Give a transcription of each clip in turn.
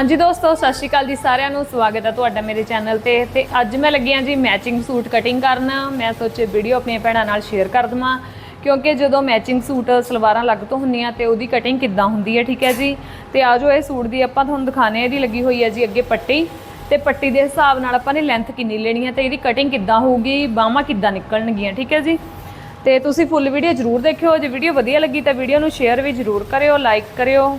ਹਾਂਜੀ ਦੋਸਤੋ, ਸਤਿ ਸ਼੍ਰੀ ਅਕਾਲ ਜੀ ਸਾਰਿਆਂ ਨੂੰ। ਸਵਾਗਤ ਹੈ ਤੁਹਾਡਾ ਮੇਰੇ ਚੈਨਲ ਤੇ। ਤੇ ਅੱਜ ਮੈਂ ਲੱਗੀ ਹਾਂ ਜੀ ਮੈਚਿੰਗ ਸੂਟ ਕਟਿੰਗ ਕਰਨ। ਮੈਂ ਸੋਚੇ ਵੀਡੀਓ ਆਪਣੀਆਂ ਭੈਣਾਂ ਨਾਲ ਸ਼ੇਅਰ ਕਰ ਦਵਾਂ। ਕਿਉਂਕਿ ਜਦੋਂ ਮੈਚਿੰਗ ਸੂਟ ਸਲਵਾਰਾਂ ਲੱਗ ਤੋਂ ਹੁੰਦੀਆਂ ਤੇ ਉਹਦੀ ਕਟਿੰਗ ਕਿੱਦਾਂ ਹੁੰਦੀ ਹੈ, ਠੀਕ ਹੈ ਜੀ? ਤੇ ਆਜੋ ਇਹ ਸੂਟ ਦੀ ਆਪਾਂ ਤੁਹਾਨੂੰ ਦਿਖਾਣੇ ਇਹਦੀ ਲੱਗੀ ਹੋਈ ਹੈ ਜੀ ਅੱਗੇ ਪੱਟੀ। ਤੇ ਪੱਟੀ ਦੇ ਹਿਸਾਬ ਨਾਲ ਆਪਾਂ ਨੇ ਲੈਂਥ ਕਿੰਨੀ ਲੈਣੀ ਹੈ ਤੇ ਇਹਦੀ ਕਟਿੰਗ ਕਿੱਦਾਂ ਹੋਊਗੀ, ਬਾਹਾਂ ਕਿੱਦਾਂ ਨਿਕਲਣਗੀਆਂ, ਠੀਕ ਹੈ ਜੀ? ਤੇ ਤੁਸੀਂ ਫੁੱਲ ਵੀਡੀਓ ਜ਼ਰੂਰ ਦੇਖਿਓ। ਜੇ ਵੀਡੀਓ ਵਧੀਆ ਲੱਗੀ ਤਾਂ ਵੀਡੀਓ ਨੂੰ ਸ਼ੇਅਰ ਵੀ ਜ਼ਰੂਰ ਕਰਿਓ ਲਾਈਕ ਕਰਿਓ।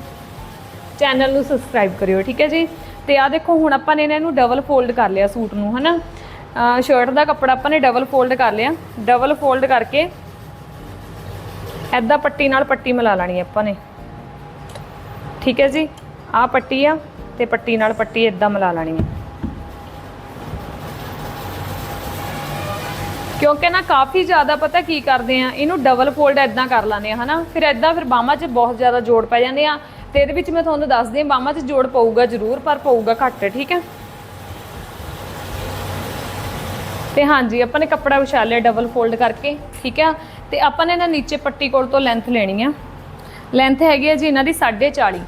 ਚੈਨਲ ਨੂੰ ਸਬਸਕ੍ਰਾਈਬ ਕਰਿਓ, ਠੀਕ ਹੈ ਜੀ? ਤੇ ਆ ਦੇਖੋ, ਹੁਣ ਆਪਾਂ ਨੇ ਇਹਨਾਂ ਡਬਲ ਫੋਲਡ ਕਰ ਲਿਆ ਸੂਟ ਨੂੰ, ਹਨਾ? ਸ਼ਰਟ ਦਾ ਕੱਪੜਾ ਆਪਾਂ ਨੇ ਡਬਲ ਫੋਲਡ ਕਰ ਲਿਆ। ਡਬਲ ਫੋਲਡ ਕਰਕੇ ਐਦਾਂ ਪੱਟੀ ਨਾਲ ਪੱਟੀ ਮਿਲਾ ਲੈਣੀ ਹੈ ਆਪਾਂ ਨੇ। ਠੀਕ ਹੈ ਜੀ? ਆ ਪੱਟੀ ਆ ਤੇ ਪੱਟੀ ਨਾਲ ਪੱਟੀ ਐਦਾਂ ਮਿਲਾ ਲੈਣੀ ਹੈ। ਕਿਉਂਕਿ ਨਾ ਕਾਫੀ ਜ਼ਿਆਦਾ ਪਤਾ ਕੀ ਕਰਦੇ ਆ, ਇਹਨੂੰ ਡਬਲ ਫੋਲਡ ਐਦਾਂ ਕਰ ਲਾਨੇ ਆ, ਹਨਾ? ਫਿਰ ਐਦਾਂ ਫਿਰ ਬਾਹਾਂ 'ਚ ਬਹੁਤ ਜ਼ਿਆਦਾ ਜੋੜ ਪੈ ਜਾਂਦੇ ਆ। ਤੇ ਇਹਦੇ ਵਿੱਚ ਮੈਂ ਤੁਹਾਨੂੰ ਦੱਸਦੀ ਹਾਂ, ਬਾਹਾਂ 'ਚ ਜੋੜ ਪਊਗਾ ਜ਼ਰੂਰ, ਪਰ ਪਊਗਾ ਘੱਟ, ਠੀਕ ਹੈ? ਤੇ ਹਾਂਜੀ, ਆਪਾਂ ਨੇ ਕੱਪੜਾ ਵਿਛਾ ਲਿਆ ਡਬਲ ਫੋਲਡ ਕਰਕੇ, ਠੀਕ ਹੈ? ਤੇ ਆਪਾਂ ਨੇ ਨਾ ਨੀਚੇ ਪੱਟੀ ਕੋਲ ਤੋਂ ਲੈਂਥ ਲੈਣੀ ਆ। ਲੈਂਥ ਹੈਗੀ ਹੈ ਜੀ ਇਹਨਾਂ ਦੀ 4.5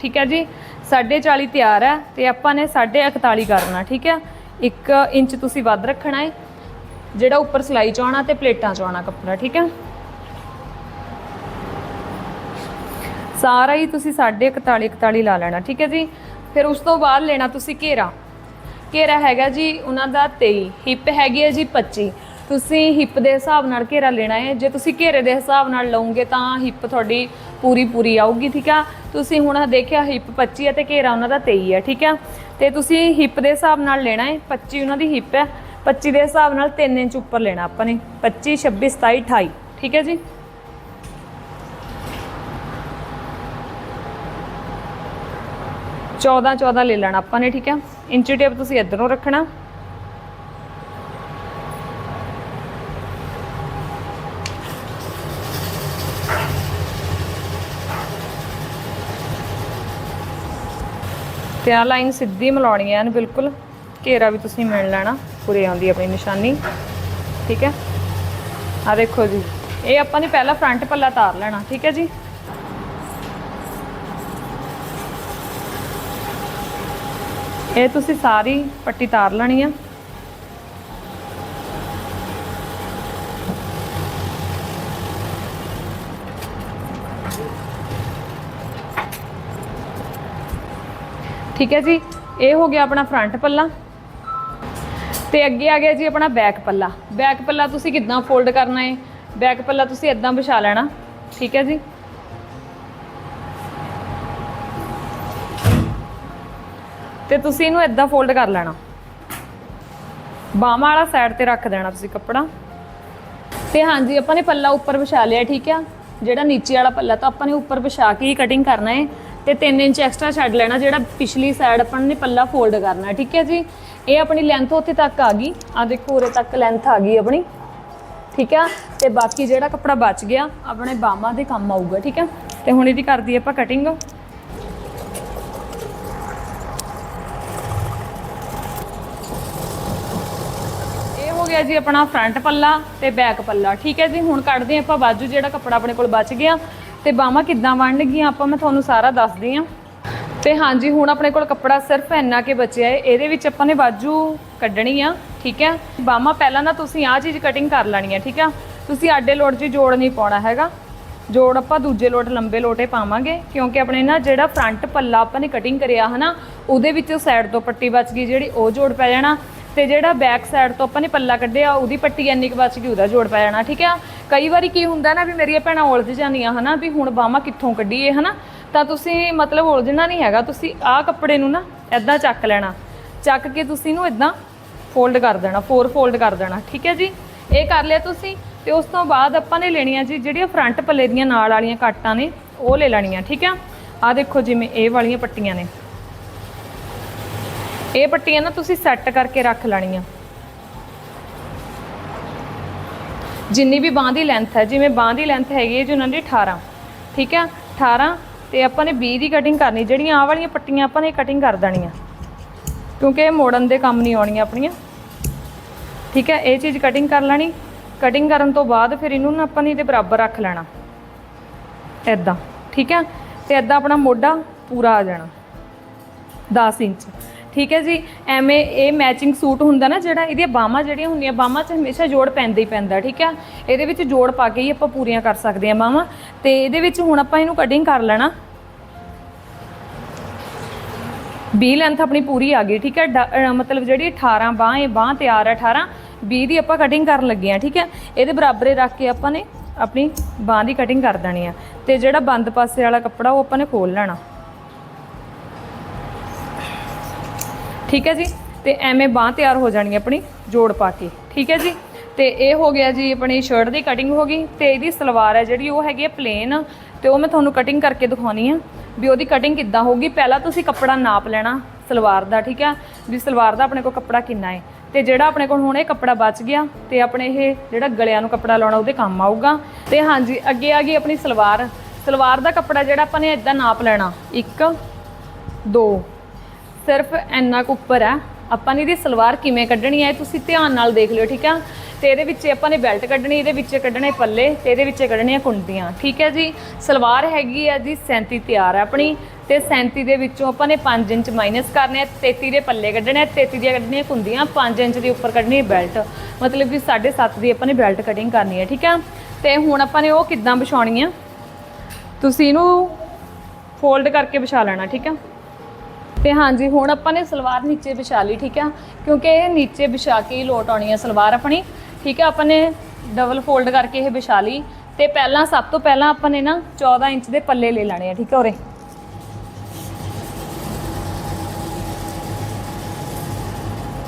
ਠੀਕ ਹੈ ਜੀ? 4.5 ਤਿਆਰ ਹੈ, ਤੇ ਆਪਾਂ ਨੇ 41 ਕਰਨਾ, ਠੀਕ ਹੈ? 1 ਇੰਚ ਤੁਸੀਂ ਵੱਧ ਰੱਖਣਾ ਹੈ, ਜਿਹੜਾ ਉੱਪਰ ਸਿਲਾਈ ਚ ਆਉਣਾ ਤੇ ਪਲੇਟਾਂ ਚ ਆਉਣਾ ਕੱਪੜਾ, ਠੀਕ ਹੈ? ਸਾਰਾ ਹੀ ਤੁਸੀਂ 41 41 ਲਾ ਲੈਣਾ, ਠੀਕ ਹੈ ਜੀ? ਫਿਰ ਉਸ ਤੋਂ ਬਾਅਦ ਲੈਣਾ ਤੁਸੀਂ ਘੇਰਾ। ਘੇਰਾ ਹੈਗਾ ਜੀ ਉਹਨਾਂ ਦਾ 23 ਹਿੱਪ ਹੈਗੀ ਹੈ ਜੀ 25 ਤੁਸੀਂ ਹਿੱਪ ਦੇ ਹਿਸਾਬ ਨਾਲ ਘੇਰਾ ਲੈਣਾ ਹੈ। ਜੇ ਤੁਸੀਂ ਘੇਰੇ ਦੇ ਹਿਸਾਬ ਨਾਲ ਲਓਗੇ ਤਾਂ ਹਿੱਪ ਤੁਹਾਡੀ ਪੂਰੀ ਪੂਰੀ ਆਊਗੀ, ਠੀਕ ਆ? ਤੁਸੀਂ ਹੁਣ ਦੇਖਿਆ ਹਿੱਪ 25 ਹੈ ਤੇ ਘੇਰਾ ਉਹਨਾਂ ਦਾ 23 ਹੈ, ਠੀਕ ਆ? ਤੇ ਤੁਸੀਂ ਹਿੱਪ ਦੇ ਹਿਸਾਬ ਨਾਲ ਲੈਣਾ ਹੈ। 25 ਉਹਨਾਂ ਦੀ ਹਿੱਪ ਹੈ। 25 ਦੇ ਹਿਸਾਬ ਨਾਲ 3 ਇੰਚ ਉੱਪਰ ਲੈਣਾ ਆਪਾਂ ਨੇ। 25 26 27 28 ਠੀਕ ਹੈ ਜੀ? ਚੌਦਾਂ 14 ਲੈ ਲੈਣਾ ਆਪਾਂ ਨੇ, ਠੀਕ ਹੈ ਇੰਚੀ ਟੇਪ ਤੁਸੀਂ ਇੱਧਰੋਂ ਰੱਖਣਾ। ਤੇ ਆ ਲਾਈਨ ਸਿੱਧੀ ਮਿਲਾਉਣੀ ਹੈ ਇਹਨੂੰ, ਬਿਲਕੁਲ। ਘੇਰਾ ਵੀ ਤੁਸੀਂ ਮਿਲ ਲੈਣਾ, ਪੂਰੀ ਆਉਂਦੀ ਆਪਣੀ ਨਿਸ਼ਾਨੀ। ਠੀਕ ਹੈ ਆ ਦੇਖੋ ਜੀ, ਇਹ ਆਪਾਂ ਨੇ ਪਹਿਲਾਂ ਫਰੰਟ ਪੱਲਾ ਤਾਰ ਲੈਣਾ, ਠੀਕ ਹੈ ਜੀ? ਇਹ ਤੁਸੀਂ ਸਾਰੀ ਪੱਟੀ ਤਾਰ ਲੈਣੀ ਆ। ਠੀਕ ਹੈ ਜੀ, ਇਹ ਹੋ ਗਿਆ ਆਪਣਾ ਫਰੰਟ ਪੱਲਾ। ਤੇ ਅੱਗੇ ਆ ਗਿਆ ਜੀ ਆਪਣਾ ਬੈਕ ਪੱਲਾ। ਬੈਕ ਪੱਲਾ ਤੁਸੀਂ ਕਿੱਦਾਂ ਫੋਲਡ ਕਰਨਾ ਹੈ ਬੈਕ ਪੱਲਾ ਤੁਸੀਂ ਇਦਾਂ ਵਿਛਾ ਲੈਣਾ। ਠੀਕ ਹੈ ਜੀ। ਤੇ ਤੁਸੀਂ ਇਹਨੂੰ ਇਦਾਂ ਫੋਲਡ ਕਰ ਲੈਣਾ। ਬਾਹਾਂ ਵਾਲਾ ਸਾਈਡ ਤੇ ਰੱਖ ਦੇਣਾ ਤੁਸੀਂ ਕੱਪੜਾ। ਤੇ ਹਾਂਜੀ, ਆਪਾਂ ਨੇ ਪੱਲਾ ਉੱਪਰ ਵਿਛਾ ਲਿਆ, ਠੀਕ ਆ? ਜਿਹੜਾ ਨੀਚੇ ਵਾਲਾ ਪੱਲਾ, ਤਾਂ ਆਪਾਂ ਨੇ ਉੱਪਰ ਵਿਛਾ ਕੇ ਹੀ ਕਟਿੰਗ ਕਰਨਾ ਹੈ ਤੇ 3 ਇੰਚ ਐਕਸਟਰਾ ਛੱਡ ਲੈਣਾ, ਜਿਹੜਾ ਪਿਛਲੀ ਸਾਈਡ ਆਪਾਂ ਨੇ ਪੱਲਾ ਫੋਲਡ ਕਰਨਾ, ਠੀਕ ਹੈ ਜੀ? ਇਹ ਆਪਣੀ ਲੈਂਥ ਉੱਥੇ ਤੱਕ ਆ ਗਈ। ਆ ਦੇਖੋ, ਉਰੇ ਤੱਕ ਲੈਂਥ ਆ ਗਈ ਆਪਣੀ। ਠੀਕ ਆ? ਤੇ ਬਾਕੀ ਜਿਹੜਾ ਕੱਪੜਾ ਬਚ ਗਿਆ, ਆਪਣੇ ਬਾਹਾਂ ਦੇ ਕੰਮ ਆਊਗਾ, ਠੀਕ ਆ? ਤੇ ਹੁਣ ਇਹਦੀ ਕਰਦੀ ਆਪਾਂ ਕਟਿੰਗ ਗਿਆ ਜੀ ਆਪਣਾ ਫਰੰਟ ਪੱਲਾ ਤੇ ਬੈਕ ਪੱਲਾ। ਠੀਕ ਹੈ ਜੀ, ਹੁਣ ਕੱਢਦੇ ਹਾਂ ਆਪਾਂ ਬਾਜੂ, ਜਿਹੜਾ ਕੱਪੜਾ ਆਪਣੇ ਕੋਲ ਬਚ ਗਿਆ। ਤੇ ਬਾਹਾਂ ਕਿੱਦਾਂ ਬਣਨਗੀਆਂ ਆਪਾਂ ਮੈਂ ਤੁਹਾਨੂੰ ਸਾਰਾ ਦੱਸਦੀ ਹਾਂ। ਤੇ ਹਾਂਜੀ, ਹੁਣ ਆਪਣੇ ਕੋਲ ਕੱਪੜਾ ਸਿਰਫ ਇੰਨਾ ਕੇ ਬਚਿਆ ਹੈ, ਇਹਦੇ ਵਿੱਚ ਆਪਾਂ ਨੇ ਬਾਜੂ ਕੱਢਣੀ ਆ, ਠੀਕ ਹੈ। ਬਾਹਾਂ ਪਹਿਲਾਂ ਨਾ ਤੁਸੀਂ ਆਹ ਚੀਜ਼ ਕਟਿੰਗ ਕਰ ਲੈਣੀ ਹੈ, ਠੀਕ ਆ ਤੁਸੀਂ ਆਡੇ ਲੋਟ 'ਚ ਜੋੜ ਨਹੀਂ ਪਾਉਣਾ ਹੈਗਾ। ਜੋੜ ਆਪਾਂ ਦੂਜੇ ਲੋਟ, ਲੰਬੇ ਲੋਟੇ ਪਾਵਾਂਗੇ, ਕਿਉਂਕਿ ਆਪਣੇ ਨਾ ਜਿਹੜਾ ਫਰੰਟ ਪੱਲਾ ਆਪਾਂ ਨੇ ਕਟਿੰਗ ਕਰਿਆ ਹਨਾ, ਉਹਦੇ ਵਿੱਚ ਸਾਈਡ ਤੋਂ ਪੱਟੀ ਬਚ ਗਈ, ਜਿਹੜੀ ਉਹ ਜੋੜ ਪੈ ਜਾਣਾ। ਤੇ ਜਿਹੜਾ ਬੈਕ ਸਾਈਡ ਤੋਂ ਆਪਾਂ ਨੇ ਪੱਲਾ ਕੱਢਿਆ, ਉਹਦੀ ਪੱਟੀ ਇੰਨੀ ਕੁ ਬਚ ਗਈ, ਉਹਦਾ ਜੋੜ ਪੈ ਜਾਣਾ, ਠੀਕ ਆ? ਕਈ ਵਾਰੀ ਕੀ ਹੁੰਦਾ ਨਾ ਵੀ ਮੇਰੀਆਂ ਭੈਣਾਂ ਉਲਝ ਜਾਂਦੀਆਂ, ਹਨਾ, ਵੀ ਹੁਣ ਬਾਹਾਂ ਕਿੱਥੋਂ ਕੱਢੀਏ, ਹਨਾ? ਤਾਂ ਤੁਸੀਂ ਮਤਲਬ ਉਲਝਣਾ ਨਹੀਂ ਹੈਗਾ, ਤੁਸੀਂ ਆਹ ਕੱਪੜੇ ਨੂੰ ਨਾ ਐਦਾਂ ਚੱਕ ਲੈਣਾ, ਚੱਕ ਕੇ ਤੁਸੀਂ ਇਹਨੂੰ ਐਦਾਂ ਫੋਲਡ ਕਰ ਦੇਣਾ ਫੋਰ ਫੋਲਡ ਕਰ ਦੇਣਾ, ਠੀਕ ਹੈ ਜੀ? ਇਹ ਕਰ ਲਿਆ ਤੁਸੀਂ, ਤੇ ਉਸ ਤੋਂ ਬਾਅਦ ਆਪਾਂ ਨੇ ਲੈਣੀਆਂ ਜੀ ਜਿਹੜੀਆਂ ਫਰੰਟ ਪੱਲੇ ਦੀਆਂ ਨਾਲ ਵਾਲੀਆਂ ਕਾਟਾਂ ਨੇ, ਉਹ ਲੈ ਲੈਣੀਆਂ, ਠੀਕ ਆ? ਆ ਦੇਖੋ ਜਿਵੇਂ ਇਹ ਵਾਲੀਆਂ ਪੱਟੀਆਂ ਨੇ। ਇਹ ਪੱਟੀਆਂ ਨਾ ਤੁਸੀਂ ਸੈੱਟ ਕਰਕੇ ਰੱਖ ਲੈਣੀਆਂ। ਜਿੰਨੀ ਵੀ ਬਾਹ ਦੀ ਲੈਂਥ ਹੈ, ਜਿਵੇਂ ਬਾਹ ਦੀ ਲੈਂਥ ਹੈਗੀ ਹੈ ਜੀ ਉਹਨਾਂ ਦੀ 18 ਠੀਕ ਹੈ? 18 ਤੇ ਆਪਾਂ ਨੇ 20 ਦੀ ਕਟਿੰਗ ਕਰਨੀ, ਜਿਹੜੀਆਂ ਆਹ ਵਾਲੀਆਂ ਪੱਟੀਆਂ ਆਪਾਂ ਨੇ ਕਟਿੰਗ ਕਰ ਦੇਣੀਆਂ। ਕਿਉਂਕਿ ਇਹ ਮੋੜਨ ਦੇ ਕੰਮ ਨਹੀਂ ਆਉਣੀਆਂ ਆਪਣੀਆਂ। ਠੀਕ ਹੈ? ਇਹ ਚੀਜ਼ ਕਟਿੰਗ ਕਰ ਲੈਣੀ। ਕਟਿੰਗ ਕਰਨ ਤੋਂ ਬਾਅਦ ਫਿਰ ਇਹਨੂੰ ਨਾ ਆਪਾਂ ਨੇ ਇਹਦੇ ਬਰਾਬਰ ਰੱਖ ਲੈਣਾ। ਐਦਾਂ ਠੀਕ ਹੈ? ਤੇ ਐਦਾਂ ਆਪਣਾ ਮੋਢਾ ਪੂਰਾ ਆ ਜਾਣਾ। 10 ਇੰਚ। ਠੀਕ ਹੈ ਜੀ, ਐਵੇਂ ਇਹ ਮੈਚਿੰਗ ਸੂਟ ਹੁੰਦਾ ਨਾ ਜਿਹੜਾ, ਇਹਦੀਆਂ ਬਾਹਾਂ ਜਿਹੜੀਆਂ ਹੁੰਦੀਆਂ, ਬਾਹਾਂ 'ਚ ਹਮੇਸ਼ਾ ਜੋੜ ਪੈਂਦਾ ਹੀ ਪੈਂਦਾ, ਠੀਕ ਹੈ ਇਹਦੇ ਵਿੱਚ ਜੋੜ ਪਾ ਕੇ ਹੀ ਆਪਾਂ ਪੂਰੀਆਂ ਕਰ ਸਕਦੇ ਹਾਂ ਬਾਹਾਂ। ਤੇ ਇਹਦੇ ਵਿੱਚ ਹੁਣ ਆਪਾਂ ਇਹਨੂੰ ਕਟਿੰਗ ਕਰ ਲੈਣਾ। 20 ਲੈਂਥ ਆਪਣੀ ਪੂਰੀ ਆ ਗਈ, ਠੀਕ ਹੈ? ਡ- ਮਤਲਬ ਜਿਹੜੀ 18 ਬਾਹ, ਇਹ ਬਾਹ ਤਿਆਰ ਹੈ 18 20 ਦੀ ਆਪਾਂ ਕਟਿੰਗ ਕਰਨ ਲੱਗੇ ਆ ਠੀਕ ਹੈ? ਇਹਦੇ ਬਰਾਬਰੇ ਰੱਖ ਕੇ ਆਪਾਂ ਨੇ ਆਪਣੀ ਬਾਹ ਦੀ ਕਟਿੰਗ ਕਰ ਦੇਣੀ ਆ। ਤੇ ਜਿਹੜਾ ਬੰਦ ਪਾਸੇ ਵਾਲਾ ਕੱਪੜਾ ਉਹ ਆਪਾਂ ਨੇ ਖੋਲ ਲੈਣਾ। ਠੀਕ ਹੈ ਜੀ? ਤੇ ਐਵੇਂ ਬਾਹ ਤਿਆਰ ਹੋ ਜਾਣੀ ਆਪਣੀ ਜੋੜ ਪਾ ਕੇ। ਠੀਕ ਹੈ ਜੀ? ਤੇ ਇਹ ਹੋ ਗਿਆ ਜੀ ਆਪਣੀ ਸ਼ਰਟ ਦੀ ਕਟਿੰਗ ਹੋ ਗਈ ਤੇ ਇਹਦੀ ਸਲਵਾਰ ਹੈ ਜਿਹੜੀ ਉਹ ਹੈਗੀ ਹੈ ਪਲੇਨ ਤੇ ਉਹ ਮੈਂ ਤੁਹਾਨੂੰ ਕਟਿੰਗ ਕਰਕੇ ਦਿਖਾਉਣੀ ਆ ਵੀ ਉਹਦੀ ਕਟਿੰਗ ਕਿੱਦਾਂ ਹੋਊਗੀ। ਪਹਿਲਾਂ ਤੁਸੀਂ ਕੱਪੜਾ ਨਾਪ ਲੈਣਾ ਸਲਵਾਰ ਦਾ, ਠੀਕ ਹੈ? ਵੀ ਸਲਵਾਰ ਦਾ ਆਪਣੇ ਕੋਲ ਕੱਪੜਾ ਕਿੰਨਾ ਹੈ। ਤੇ ਜਿਹੜਾ ਆਪਣੇ ਕੋਲ ਹੁਣ ਇਹ ਕੱਪੜਾ ਬਚ ਗਿਆ ਤੇ ਆਪਣੇ ਇਹ ਜਿਹੜਾ ਗਲਿਆਂ ਨੂੰ ਕੱਪੜਾ ਲਾਉਣਾ ਉਹਦੇ ਕੰਮ ਆਊਗਾ। ਤੇ ਹਾਂਜੀ, ਅੱਗੇ ਆ ਗਈ ਆਪਣੀ ਸਲਵਾਰ। ਸਲਵਾਰ ਦਾ ਕੱਪੜਾ ਜਿਹੜਾ ਆਪਾਂ ਨੇ ਇਦਾਂ ਨਾਪ ਲੈਣਾ। 1 2 ਸਿਰਫ ਇੰਨਾ ਕੁ ਉੱਪਰ ਹੈ। ਆਪਾਂ ਨੇ ਇਹਦੀ ਸਲਵਾਰ ਕਿਵੇਂ ਕੱਢਣੀ ਹੈ ਤੁਸੀਂ ਧਿਆਨ ਨਾਲ ਦੇਖ ਲਿਓ, ਠੀਕ ਆ? ਤੇ ਇਹਦੇ ਵਿੱਚ ਆਪਾਂ ਨੇ ਬੈਲਟ ਕੱਢਣੀ, ਇਹਦੇ ਵਿੱਚ ਕੱਢਣੇ ਪੱਲੇ, ਤੇ ਇਹਦੇ ਵਿੱਚ ਕੱਢਣੀਆਂ ਕੁੰਡੀਆਂ, ਠੀਕ ਹੈ ਜੀ? ਸਲਵਾਰ ਹੈਗੀ ਆ ਜੀ 37 ਤਿਆਰ ਹੈ ਆਪਣੀ, ਤੇ 37 ਦੇ ਵਿੱਚੋਂ ਆਪਾਂ ਨੇ 5 ਇੰਚ ਮਾਈਨਸ ਕਰਨੇ ਆ 33 ਦੇ ਪੱਲੇ ਕੱਢਣੇ ਆ 33 ਦੀਆਂ ਕੱਢਣੀਆਂ ਕੁੰਡੀਆਂ 5 ਇੰਚ ਦੇ ਉੱਪਰ ਕੱਢਣੀ ਬੈਲਟ। ਮਤਲਬ ਕਿ 7.5 ਦੀ ਆਪਾਂ ਨੇ ਬੈਲਟ ਕਟਿੰਗ ਕਰਨੀ ਹੈ, ਠੀਕ ਆ? ਤੇ ਹੁਣ ਆਪਾਂ ਨੇ ਉਹ ਕਿੱਦਾਂ ਵਿਛਾਉਣੀ ਆ? ਤੁਸੀਂ ਇਹਨੂੰ ਫੋਲਡ ਕਰਕੇ ਵਿਛਾ ਲੈਣਾ, ਠੀਕ ਆ? ਤੇ ਹਾਂਜੀ, ਹੁਣ ਆਪਾਂ ਨੇ ਸਲਵਾਰ ਨੀਚੇ ਵਿਛਾ ਲਈ, ਠੀਕ ਆ? ਕਿਉਂਕਿ ਇਹ ਨੀਚੇ ਵਿਛਾ ਕੇ ਹੀ ਲੋਟ ਆਉਣੀ ਹੈ ਸਲਵਾਰ ਆਪਣੀ, ਠੀਕ ਆ? ਆਪਾਂ ਨੇ ਡਬਲ ਫੋਲਡ ਕਰਕੇ ਇਹ ਵਿਛਾ ਲਈ ਤੇ ਪਹਿਲਾਂ, ਸਭ ਤੋਂ ਪਹਿਲਾਂ ਆਪਾਂ ਨੇ ਨਾ 14 ਇੰਚ ਦੇ ਪੱਲੇ ਲੈ ਲੈਣੇ ਆ, ਠੀਕ ਆ ਉਰੇ?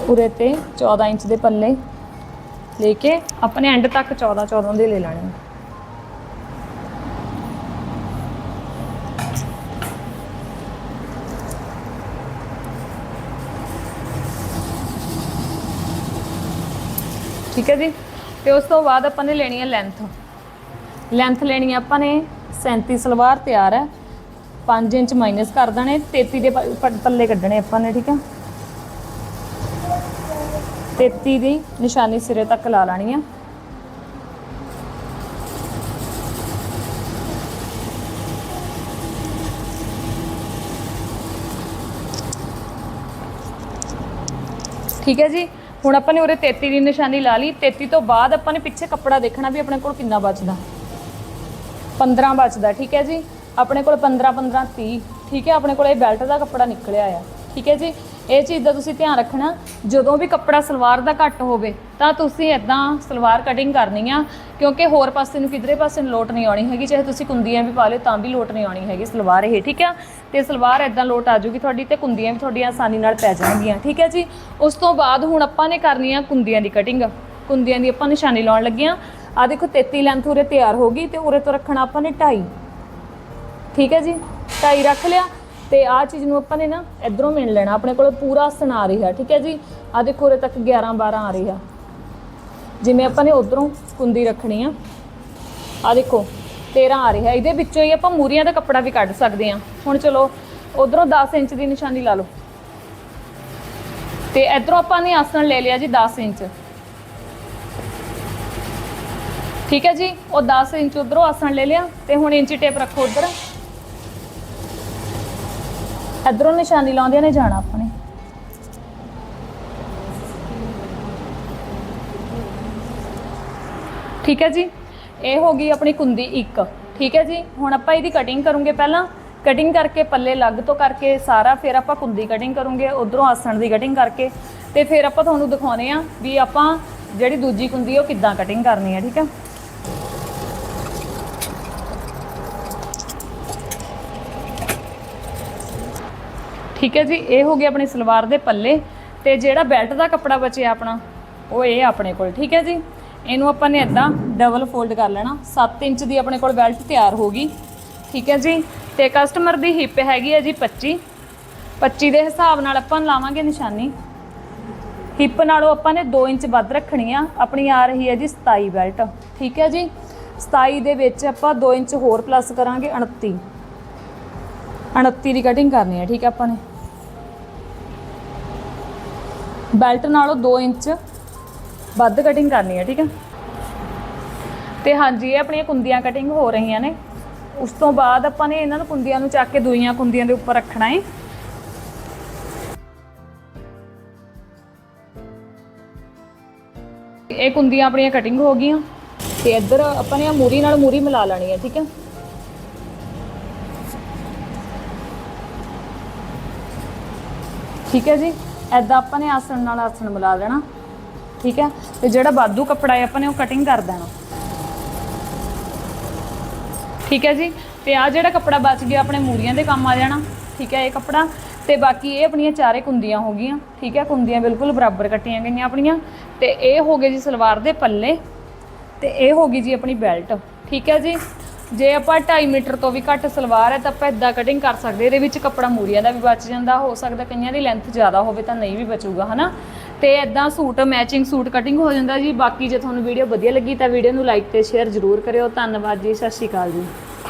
ਉਰੇ ਤੇ 14 ਇੰਚ ਦੇ ਪੱਲੇ ਲੈ ਕੇ ਆਪਣੇ ਐਂਡ ਤੱਕ 14 14 ਦੇ ਲੈ ਲੈਣੇ ਆ। ਠੀਕ ਹੈ ਜੀ? ਤੇ ਉਸ ਤੋਂ ਬਾਅਦ ਆਪਾਂ ਨੇ ਲੈਣੀ ਹੈ ਲੈਂਥ ਲੈਂਥ ਲੈਣੀ ਹੈ ਆਪਾਂ ਨੇ 37 ਸਲਵਾਰ ਤਿਆਰ ਹੈ। 5 ਇੰਚ ਮਾਈਨਸ ਕਰ ਦੇਣੇ 33 ਦੇ ਪੱਲੇ ਕੱਢਣੇ ਆਪਾਂ ਨੇ, ਠੀਕ ਹੈ? 33 ਦੀ ਨਿਸ਼ਾਨੀ ਸਿਰੇ ਤੱਕ ਲਾ ਲੈਣੀ ਆ। ਠੀਕ ਹੈ ਜੀ? ਹੁਣ ਆਪਾਂ ਨੇ ਉਰੇ 33 ਦੀ ਨਿਸ਼ਾਨੀ ਲਾ ਲਈ। 33 ਤੋਂ ਬਾਅਦ ਆਪਾਂ ਨੇ ਪਿੱਛੇ ਕੱਪੜਾ ਦੇਖਣਾ ਵੀ ਆਪਣੇ ਕੋਲ ਕਿੰਨਾ ਬਚਦਾ। 15 ਬਚਦਾ, ਠੀਕ ਹੈ ਜੀ? ਆਪਣੇ ਕੋਲ 15 15 30 ਠੀਕ ਹੈ, ਆਪਣੇ ਕੋਲ ਇਹ ਬੈਲਟ ਦਾ ਕੱਪੜਾ ਨਿਕਲਿਆ ਆ। ਠੀਕ ਹੈ ਜੀ? ਇਹ ਚੀਜ਼ ਦਾ ਤੁਸੀਂ ਧਿਆਨ ਰੱਖਣਾ, ਜਦੋਂ ਵੀ ਕੱਪੜਾ ਸਲਵਾਰ ਦਾ ਘੱਟ ਹੋਵੇ, ਤਾਂ ਤੁਸੀਂ ਇਦਾਂ ਸਲਵਾਰ ਕਟਿੰਗ ਕਰਨੀ ਆ, ਕਿਉਂਕਿ ਹੋਰ ਪਾਸੇ ਨੂੰ ਕਿਧਰੇ ਪਾਸੇ ਨੂੰ ਲੋਟ ਨਹੀਂ ਆਉਣੀ ਹੈਗੀ, ਚਾਹੇ ਤੁਸੀਂ ਕੁੰਦੀਆਂ ਵੀ ਪਾ ਲਿਓ, ਤਾਂ ਵੀ ਲੋਟ ਨਹੀਂ ਆਉਣੀ ਹੈਗੀ ਸਲਵਾਰ ਇਹ, ਠੀਕ ਆ? ਤੇ ਸਲਵਾਰ ਇਦਾਂ ਲੋਟ ਆ ਜਾਊਗੀ ਤੁਹਾਡੀ ਤੇ ਕੁੰਦੀਆਂ ਵੀ ਤੁਹਾਡੀਆਂ ਆਸਾਨੀ ਨਾਲ ਪੈ ਜਾਣਗੀਆਂ, ਠੀਕ ਹੈ ਜੀ? ਉਸ ਤੋਂ ਬਾਅਦ ਹੁਣ ਆਪਾਂ ਨੇ ਕਰਨੀ ਆ ਕੁੰਦੀਆਂ ਦੀ ਕਟਿੰਗ ਕੁੰਦੀਆਂ ਦੀ ਆਪਾਂ ਨਿਸ਼ਾਨੀ ਲਾਉਣ ਲੱਗੇ ਆ। ਆ ਦੇਖੋ 33 ਲੈਂਥ ਉਰੇ ਤਿਆਰ ਹੋ ਗਈ ਤੇ ਉਰੇ ਤੋਂ ਰੱਖਣਾ ਆਪਾਂ ਨੇ 2.5 ਠੀਕ ਹੈ ਜੀ? 2.5 ਰੱਖ ਲਿਆ ਤੇ ਆ ਚੀਜ਼ ਨੂੰ ਆਪਾਂ ਨੇ ਨਾ ਇਧਰੋਂ ਮਿਣ ਲੈਣਾ। ਆਪਣੇ ਕੋਲ ਪੂਰਾ ਆਸਣ ਰਿਹਾ, ਠੀਕ ਹੈ ਜੀ? ਆ ਦੇਖੋ, ਉਰੇ ਤੱਕ 11 12 ਆ ਰਿਹਾ। ਜਿਵੇਂ ਆਪਾਂ ਨੇ ਉਧਰੋਂ ਕੁੰਦੀ ਰੱਖਣੀ ਆ। ਆ ਦੇਖੋ 13 ਆ ਰਿਹਾ। ਇਹਦੇ ਵਿੱਚੋਂ ਹੀ ਆਪਾਂ ਮੂਰੀਆਂ ਦਾ ਕੱਪੜਾ ਵੀ ਕੱਢ ਸਕਦੇ ਆ ਹੁਣ ਚਲੋ, ਉਧਰੋਂ 10 ਇੰਚ ਦੀ ਨਿਸ਼ਾਨੀ ਲਾ ਲਓ। ਤੇ ਇਧਰੋਂ ਆਪਾਂ ਨੇ ਆਸਣ ਲੈ ਲਿਆ ਜੀ 10 ਇੰਚ। ਠੀਕ ਹੈ ਜੀ? ਉਹ 10 ਇੰਚ ਉਧਰੋਂ ਆਸਣ ਲੈ ਲਿਆ ਤੇ ਹੁਣ ਇੰਚੀ ਟੇਪ ਰੱਖੋ ਉਧਰ। ਇਧਰੋਂ ਨਿਸ਼ਾਨੀ ਲਾਉਂਦਿਆਂ ਨੇ ਜਾਣਾ ਆਪਾਂ ਨੇ ਠੀਕ ਹੈ ਜੀ? ਇਹ ਹੋ ਗਈ ਆਪਣੀ ਕੁੰਦੀ ਇੱਕ। ਠੀਕ ਹੈ ਜੀ? ਹੁਣ ਆਪਾਂ ਇਹਦੀ ਕਟਿੰਗ ਕਰੂੰਗੇ ਪਹਿਲਾਂ। ਕਟਿੰਗ ਕਰਕੇ ਪੱਲੇ ਲੱਗ ਤੋਂ ਕਰਕੇ ਸਾਰਾ, ਫਿਰ ਆਪਾਂ ਕੁੰਦੀ ਕਟਿੰਗ ਕਰੂੰਗੇ, ਉਧਰੋਂ ਆਸਣ ਦੀ ਕਟਿੰਗ ਕਰਕੇ। ਤੇ ਫਿਰ ਆਪਾਂ ਤੁਹਾਨੂੰ ਦਿਖਾਉਨੇ ਆ ਵੀ ਆਪਾਂ ਜਿਹੜੀ ਦੂਜੀ ਕੁੰਦੀ ਉਹ ਕਿੱਦਾਂ ਕਟਿੰਗ ਕਰਨੀ ਹੈ, ਠੀਕ ਹੈ? ਠੀਕ ਹੈ ਜੀ, ਇਹ ਹੋ ਗਿਆ ਆਪਣੀ ਸਲਵਾਰ ਦੇ ਪੱਲੇ ਤੇ ਜਿਹੜਾ ਬੈਲਟ ਦਾ ਕੱਪੜਾ ਬਚਿਆ ਆਪਣਾ, ਉਹ ਇਹ ਆਪਣੇ ਕੋਲ, ਠੀਕ ਹੈ ਜੀ। ਇਹਨੂੰ ਆਪਾਂ ਨੇ ਇਦਾਂ ਡਬਲ ਫੋਲਡ ਕਰ ਲੈਣਾ 7 ਇੰਚ ਦੀ ਆਪਣੇ ਕੋਲ ਬੈਲਟ ਤਿਆਰ ਹੋ ਗਈ, ਠੀਕ ਹੈ ਜੀ। ਤੇ ਕਸਟਮਰ ਦੀ ਹਿੱਪ ਹੈਗੀ ਹੈ ਜੀ 25 25 ਦੇ ਹਿਸਾਬ ਨਾਲ ਆਪਾਂ ਲਾਵਾਂਗੇ ਨਿਸ਼ਾਨੀ। ਹਿੱਪ ਨਾਲੋਂ ਆਪਾਂ ਨੇ 2 ਇੰਚ ਵੱਧ ਰੱਖਣੀ ਆ, ਆਪਣੀ ਆ ਰਹੀ ਹੈ ਜੀ 27 ਬੈਲਟ, ਠੀਕ ਹੈ ਜੀ। 27 ਦੇ ਵਿੱਚ ਆਪਾਂ 2 ਇੰਚ ਹੋਰ ਪਲੱਸ ਕਰਾਂਗੇ 29 29 ਦੀ ਕਟਿੰਗ ਕਰਨੀ ਹੈ, ਠੀਕ ਹੈ ਆਪਾਂ ਨੇ। ਬੈਲਟ ਨਾਲੋਂ 2 ਇੰਚ ਵੱਧ ਕਟਿੰਗ ਕਰਨੀ ਹੈ ਠੀਕ ਹੈ ਤੇ ਹਾਂਜੀ, ਇਹ ਆਪਣੀਆਂ ਕੁੰਦੀਆਂ ਕਟਿੰਗ ਹੋ ਰਹੀਆਂ ਨੇ। ਉਸ ਤੋਂ ਬਾਅਦ ਆਪਾਂ ਨੇ ਇਹਨਾਂ ਨੂੰ ਕੁੰਦੀਆਂ ਨੂੰ ਚੱਕ ਕੇ ਦੂਈਆਂ ਕੁੰਦੀਆਂ ਦੇ ਉੱਪਰ ਰੱਖਣਾ ਹੈ ਇਹ ਕੁੰਦੀਆਂ ਆਪਣੀਆਂ ਕਟਿੰਗ ਹੋ ਗਈਆਂ। ਤੇ ਇੱਧਰ ਆਪਾਂ ਨੇ ਆ ਮੂਰੀ ਨਾਲ ਮੂਰੀ ਮਿਲਾ ਲੈਣੀ ਹੈ ਠੀਕ ਹੈ ਠੀਕ ਹੈ ਜੀ? ਐਦਾਂ ਆਪਾਂ ਨੇ ਆਸਣ ਨਾਲ ਆਸਣ ਮਿਲਾ ਦੇਣਾ, ਠੀਕ ਹੈ? ਤੇ ਜਿਹੜਾ ਬਾਦੂ ਕੱਪੜਾ ਹੈ, ਆਪਾਂ ਨੇ ਉਹ ਕਟਿੰਗ ਕਰ ਦੇਣਾ। ਠੀਕ ਹੈ ਜੀ? ਤੇ ਆ ਜਿਹੜਾ ਕੱਪੜਾ ਬਚ ਗਿਆ, ਆਪਣੇ ਮੂਰੀਆਂ ਦੇ ਕੰਮ ਆ ਜਾਣਾ, ਠੀਕ ਹੈ ਇਹ ਕੱਪੜਾ। ਤੇ ਬਾਕੀ ਇਹ ਆਪਣੀਆਂ ਚਾਰੇ ਕੁੰਦੀਆਂ ਹੋ ਗਈਆਂ, ਠੀਕ ਹੈ? ਕੁੰਦੀਆਂ ਬਿਲਕੁਲ ਬਰਾਬਰ ਕੱਟੀਆਂ ਗਈਆਂ ਆਪਣੀਆਂ। ਤੇ ਇਹ ਹੋ ਗਏ ਜੀ ਸਲਵਾਰ ਦੇ ਪੱਲੇ, ਤੇ ਇਹ ਹੋ ਗਈ ਜੀ ਆਪਣੀ ਬੈਲਟ ਠੀਕ ਹੈ ਜੀ? ਜੇ ਆਪਾਂ 2.5 ਮੀਟਰ ਤੋਂ ਵੀ ਘੱਟ ਸਲਵਾਰ ਹੈ ਤਾਂ ਆਪਾਂ ਇਦਾਂ ਕਟਿੰਗ ਕਰ ਸਕਦੇ ਇਹਦੇ ਵਿੱਚ ਕੱਪੜਾ ਮੂਰੀਆਂ ਦਾ ਵੀ ਬਚ ਜਾਂਦਾ, ਹੋ ਸਕਦਾ ਕਈਆਂ ਦੀ ਲੈਂਥ ਜ਼ਿਆਦਾ ਹੋਵੇ ਤਾਂ ਨਹੀਂ ਵੀ ਬਚੂਗਾ, ਹਨਾ? ਤੇ ਇਦਾਂ ਸੂਟ ਮੈਚਿੰਗ ਸੂਟ ਕਟਿੰਗ ਹੋ ਜਾਂਦਾ ਜੀ। ਬਾਕੀ ਜੇ ਤੁਹਾਨੂੰ ਵੀਡੀਓ ਵਧੀਆ ਲੱਗੀ ਤਾਂ ਵੀਡੀਓ ਨੂੰ ਲਾਈਕ ਤੇ ਸ਼ੇਅਰ ਜ਼ਰੂਰ ਕਰਿਓ। ਧੰਨਵਾਦ ਜੀ, ਸਤਿ ਸ਼੍ਰੀ ਅਕਾਲ ਜੀ।